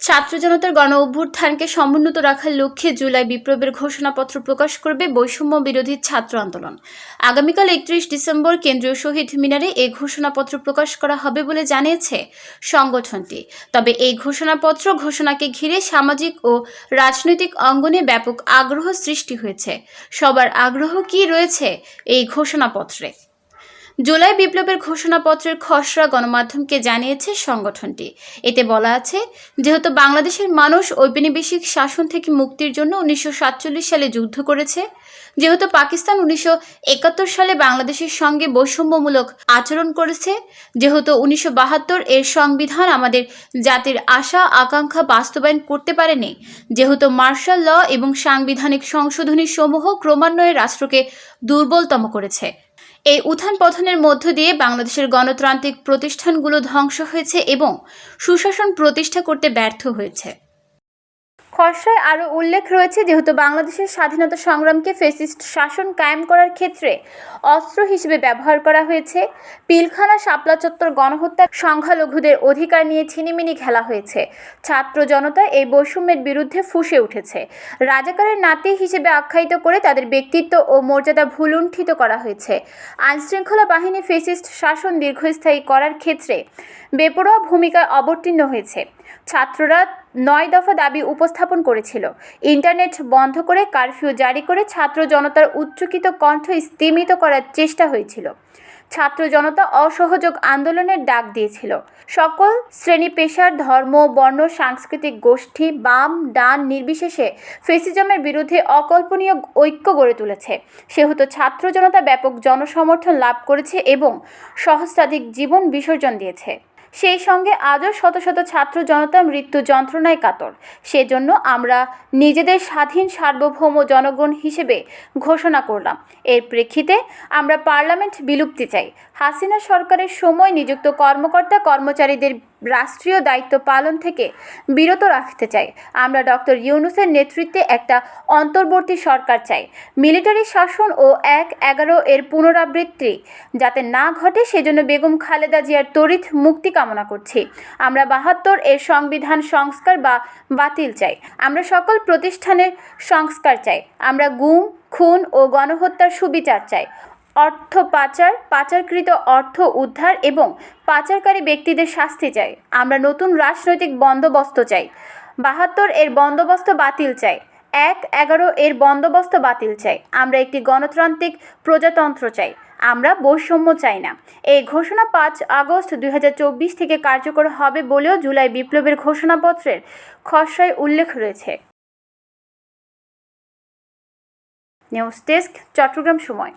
ছাত্র জনতার গণ অভ্যুত্থানকে সমুন্নত রাখার লক্ষ্যে জুলাই বিপ্লবের ঘোষণাপত্র প্রকাশ করবে বৈষম্য বিরোধী ছাত্র আন্দোলন। আগামীকাল একত্রিশ ডিসেম্বর কেন্দ্রীয় শহীদ মিনারে এই ঘোষণাপত্র প্রকাশ করা হবে বলে জানিয়েছে সংগঠনটি। তবে এই ঘোষণাপত্র ঘোষণাকে ঘিরে সামাজিক ও রাজনৈতিক অঙ্গনে ব্যাপক আগ্রহ সৃষ্টি হয়েছে। সবার আগ্রহ কি রয়েছে এই ঘোষণাপত্রে? জুলাই বিপ্লবের ঘোষণাপত্রের খসড়া গণমাধ্যমকে জানিয়েছে সংগঠনটি। এতে বলা আছে, যেহেতু বাংলাদেশের মানুষ ঔপনিবেশিক শাসন থেকে মুক্তির জন্য উনিশশো সাতচল্লিশ সালে যুদ্ধ করেছে, যেহেতু পাকিস্তান উনিশশো একাত্তর সালে বাংলাদেশের সঙ্গে বৈষম্যমূলক আচরণ করেছে, যেহেতু উনিশশো বাহাত্তর এর সংবিধান আমাদের জাতির আশা, আকাঙ্ক্ষা বাস্তবায়ন করতে পারেনি, যেহেতু মার্শাল ল এবং সাংবিধানিক সংশোধনী সমূহ ক্রমান্বয়ে রাষ্ট্রকে দুর্বলতম করেছে। এই উত্থান পথনের মধ্য দিয়ে বাংলাদেশের গণতান্ত্রিক প্রতিষ্ঠানগুলো ধ্বংস হয়েছে এবং সুশাসন প্রতিষ্ঠা করতে ব্যর্থ হয়েছে। খসড়ায় আরও উল্লেখ রয়েছে, যেহেতু বাংলাদেশের স্বাধীনতা সংগ্রামকে ফেসিস্ট শাসন কায়েম করার ক্ষেত্রে অস্ত্র হিসেবে ব্যবহার করা হয়েছে। পিলখানা শাপলা চত্বর গণহত্যা সংখ্যালঘুদের অধিকার নিয়ে ছিনিমিনি খেলা হয়েছে। ছাত্র জনতা এই বৈষম্যের বিরুদ্ধে ফুঁসে উঠেছে। রাজাকারের নাতি হিসেবে আখ্যায়িত করে তাদের ব্যক্তিত্ব ও মর্যাদা ভুলুণ্ঠিত করা হয়েছে। আইনশৃঙ্খলা বাহিনী ফেসিস্ট শাসন দীর্ঘস্থায়ী করার ক্ষেত্রে বেপরোয়া ভূমিকায় অবতীর্ণ হয়েছে। ছাত্ররা নয় দফা দাবি উপস্থাপন করেছিল। ইন্টারনেট বন্ধ করে কারফিউ জারি করে ছাত্র জনতার উচ্চকিত কণ্ঠ স্তিমিত করার চেষ্টা হয়েছিল। ছাত্র জনতা অসহযোগ আন্দোলনের ডাক দিয়েছিল। সকল শ্রেণি পেশার, ধর্ম, বর্ণ, সাংস্কৃতিক গোষ্ঠী, বাম, ডান, নির্বিশেষে ফেসিজমের বিরুদ্ধে অকল্পনীয় ঐক্য গড়ে তুলেছে। সেহেতু ছাত্র জনতা ব্যাপক জনসমর্থন লাভ করেছে এবং সহস্রাধিক জীবন বিসর্জন দিয়েছে। সেই সঙ্গে আজও শত শত ছাত্র জনতা মৃত্যু যন্ত্রণায় কাতর। সেজন্য আমরা নিজেদের স্বাধীন, সার্বভৌম জনগণ হিসেবে ঘোষণা করলাম। এর প্রেক্ষিতে আমরা পার্লামেন্ট বিলুপ্তি চাই। হাসিনা সরকারের সময় নিযুক্ত কর্মকর্তা কর্মচারীদের রাষ্ট্রীয় দায়িত্ব পালন থেকে বিরত রাখতে চাই। আমরা ডক্টর ইউনুসের নেতৃত্বে একটা অন্তর্বর্তী সরকার চাই। মিলিটারি শাসন ও এক এগারো এর পুনরাবৃত্তি যাতে না ঘটে, সেজন্য বেগম খালেদা জিয়ার তড়িৎ মুক্তি কামনা করছি। আমরা বাহাত্তর এর সংবিধান সংস্কার বা বাতিল চাই। আমরা সকল প্রতিষ্ঠানের সংস্কার চাই। আমরা গুম, খুন ও গণহত্যার সুবিচার চাই। অর্থ পাচার, পাচারকৃত অর্থ উদ্ধার এবং পাচারকারী ব্যক্তিদের শাস্তি চাই। আমরা নতুন রাজনৈতিক বন্দোবস্ত চাই। বাহাত্তর এর বন্দোবস্ত বাতিল চাই। এক, এগারো এর বন্দোবস্ত বাতিল চাই। আমরা একটি গণতান্ত্রিক প্রজাতন্ত্র চাই। আমরা বৈষম্য চাই না। এই ঘোষণা পাঁচ আগস্ট দুই হাজার চব্বিশ থেকে কার্যকর হবে বলেও জুলাই বিপ্লবের ঘোষণাপত্রের খসড়ায় উল্লেখ রয়েছে। নিউজ ডেস্ক, চট্টগ্রাম সময়।